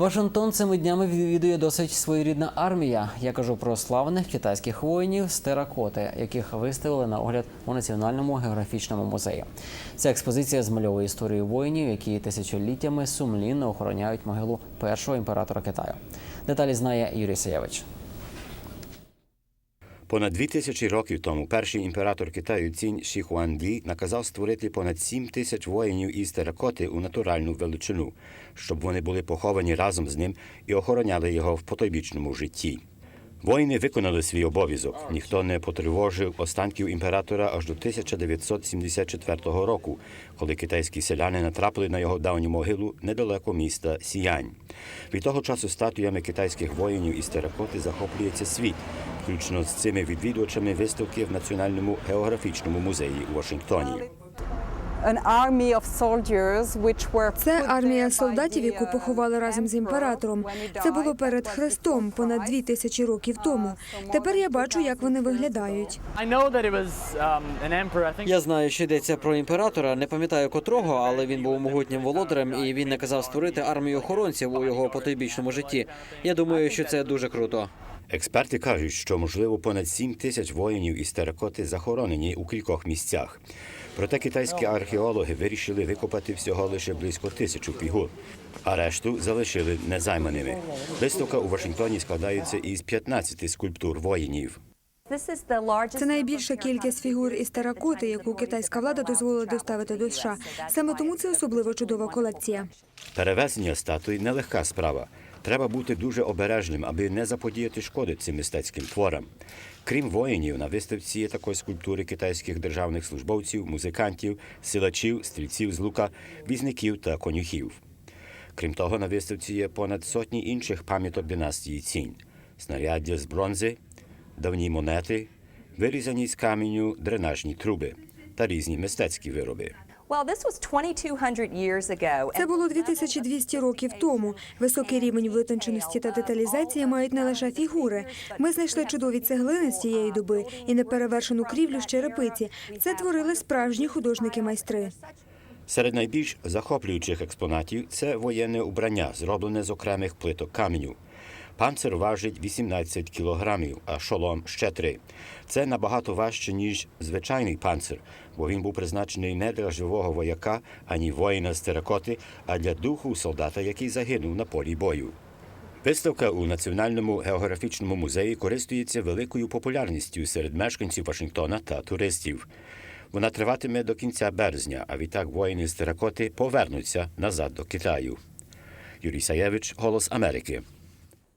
Вашингтон цими днями відвідує досить своєрідна армія. Я кажу про славних китайських воїнів з теракоти, яких виставили на огляд у Національному географічному музеї. Ця експозиція змальовує історію воїнів, які тисячоліттями сумлінно охороняють могилу першого імператора Китаю. Деталі знає Юрій Саєвич. Понад дві тисячі років тому перший імператор Китаю Цінь Ші Хуанді наказав створити понад сім тисяч воїнів із теракоти у натуральну величину, щоб вони були поховані разом з ним і охороняли його в потойбічному житті. Воїни виконали свій обов'язок. Ніхто не потривожив останків імператора аж до 1974 року, коли китайські селяни натрапили на його давню могилу недалеко міста Сіянь. Від того часу статуями китайських воїнів із теракоти захоплюється світ, включно з цими відвідувачами виставки в Національному географічному музеї у Вашингтоні. An army of soldiers which were Це армія солдатів, яку uh, поховали разом з імператором. Це було перед That Христом понад дві тисячі років тому. Тепер я бачу, як вони виглядають. I know that it was um, an emperor. I think Я знаю, що йдеться про імператора. Не пам'ятаю котрого, але він був могутнім володарем, і він наказав створити армію охоронців у його потойбічному житті. Я думаю, що це дуже круто. Експерти кажуть, що можливо понад 7 тисяч воїнів із теракоти захоронені у кількох місцях. Проте китайські археологи вирішили викопати всього лише близько тисячу фігур, а решту залишили незайманими. Виставка у Вашингтоні складається із 15 скульптур воїнів. Це найбільша кількість фігур із теракоти, яку китайська влада дозволила доставити до США. Саме тому це особливо чудова колекція. Перевезення статуй нелегка справа. Треба бути дуже обережним, аби не заподіяти шкоди цим мистецьким творам. Крім воїнів, на виставці є також скульптури китайських державних службовців, музикантів, силачів, стрільців з лука, візників та конюхів. Крім того, на виставці є понад сотні інших пам'яток династії цінь, снаряддя з бронзи, давні монети, вирізані з каменю дренажні труби та різні мистецькі вироби. Well, this was 2200 years ago. Це було 2200 років тому. Високий рівень витонченості та деталізації мають не лише фігури. Ми знайшли чудові цеглини з тієї доби і неперевершену крівлю з черепиці. Це творили справжні художники-майстри. Серед найбільш захоплюючих експонатів це воєнне убрання, зроблене з окремих плиток каменю. Панцир важить 18 кілограмів, а шолом ще 3. Це набагато важче, ніж звичайний панцир, бо він був призначений не для живого вояка, ані воїна з теракоти, а для духу солдата, який загинув на полі бою. Виставка у Національному географічному музеї користується великою популярністю серед мешканців Вашингтона та туристів. Вона триватиме до кінця березня, а відтак воїни з теракоти повернуться назад до Китаю. Юрій Саєвич, Голос Америки.